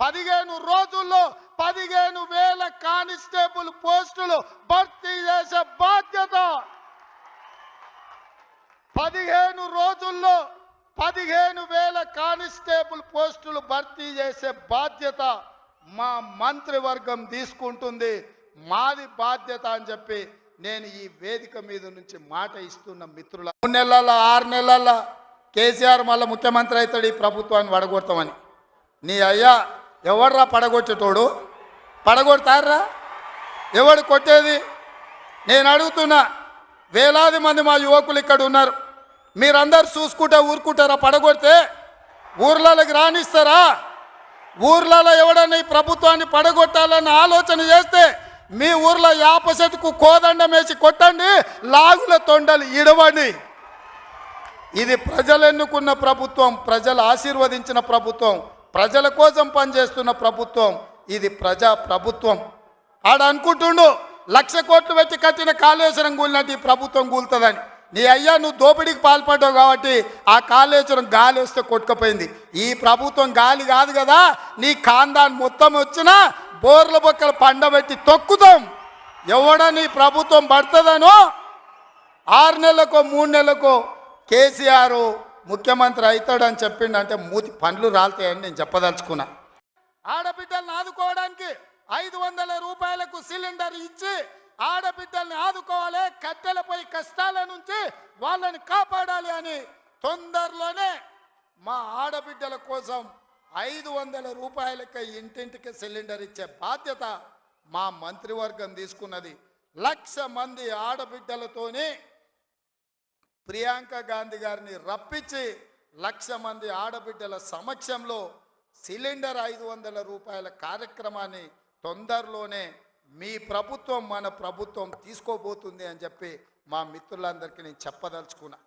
పదిహేను రోజుల్లో పదిహేను వేల కానిస్టేబుల్ పోస్టులు భర్తీ చేసే బాధ్యత. పదిహేను రోజుల్లో పదిహేను వేల కానిస్టేబుల్ పోస్టులు భర్తీ చేసే బాధ్యత మా మంత్రివర్గం తీసుకుంటుంది. మాది బాధ్యత అని చెప్పి నేను ఈ వేదిక మీద నుంచి మాట ఇస్తున్న మిత్రుల మూడు నెలల ఆరు నెలల కేసీఆర్ మళ్ళీ ముఖ్యమంత్రి అవుతాడు ఈ ప్రభుత్వాన్ని వడగొడతామని. నీ అయ్యా ఎవడ్రా పడగొట్టేటోడు పడగొడతారా ఎవడు కొట్టేది? నేను అడుగుతున్నా వేలాది మంది మా యువకులు ఇక్కడ ఉన్నారు. మీరందరు చూసుకుంటే ఊరుకుంటారా? పడగొడితే ఊర్లలోకి రాణిస్తారా ఊర్లలో ఎవడన్నా ఈ ప్రభుత్వాన్ని పడగొట్టాలన్న ఆలోచన చేస్తే మీ ఊర్లో యాప చెట్టుకు కోదండం వేసి కొట్టండి లాగుల తొండలు ఇడవండి. ఇది ప్రజలు ఎన్నుకున్న ప్రభుత్వం ప్రజలు ఆశీర్వదించిన ప్రభుత్వం. ప్రజల కోసం పనిచేస్తున్న ప్రభుత్వం ఇది ప్రజా ప్రభుత్వం. ఆడ అనుకుంటుండు లక్ష కోట్లు పెట్టి కట్టిన కాళేశ్వరం కూలినట్టు ఈ ప్రభుత్వం కూలుతుందని. నీ అయ్యా నువ్వు దోపిడీకి పాల్పడ్డావు కాబట్టి ఆ కాళేశ్వరం గాలి వస్తే కొట్టుకుపోయింది. ఈ ప్రభుత్వం గాలి కాదు కదా నీ కాందాన్ని మొత్తం వచ్చినా బోర్ల బొక్కలు పండబెట్టి తొక్కుతాం. ఎవడని ప్రభుత్వం పడుతుందనో? ఆరు నెలలకో మూడు నెలలకో కేసీఆర్ ముఖ్యమంత్రి అవుతాడని చెప్పిండు అంటే మూతి పండ్లు రాలుతాయని నేను చెప్పదలుచుకున్నా. ఆడబిడ్డల్ని ఆదుకోవడానికి ఐదు వందల రూపాయలకు సిలిండర్ ఇచ్చి ఆడబిడ్డల్ని ఆదుకోవాలి కట్టెలపై కష్టాల నుంచి వాళ్ళని కాపాడాలి అని తొందరలోనే మా ఆడబిడ్డల కోసం ఐదు వందల రూపాయలకి ఇంటింటికి సిలిండర్ ఇచ్చే బాధ్యత మా మంత్రివర్గం తీసుకున్నది. లక్ష మంది ఆడబిడ్డలతోనే ప్రియాంక గాంధీ గారిని రప్పించి లక్ష మంది ఆడబిడ్డల సమక్షంలో సిలిండర్ ఐదు వందల రూపాయల కార్యక్రమాన్ని తొందరలోనే మీ ప్రభుత్వం మన ప్రభుత్వం తీసుకోబోతుంది అని చెప్పి మా మిత్రులందరికీ నేను చెప్పదలుచుకున్నా.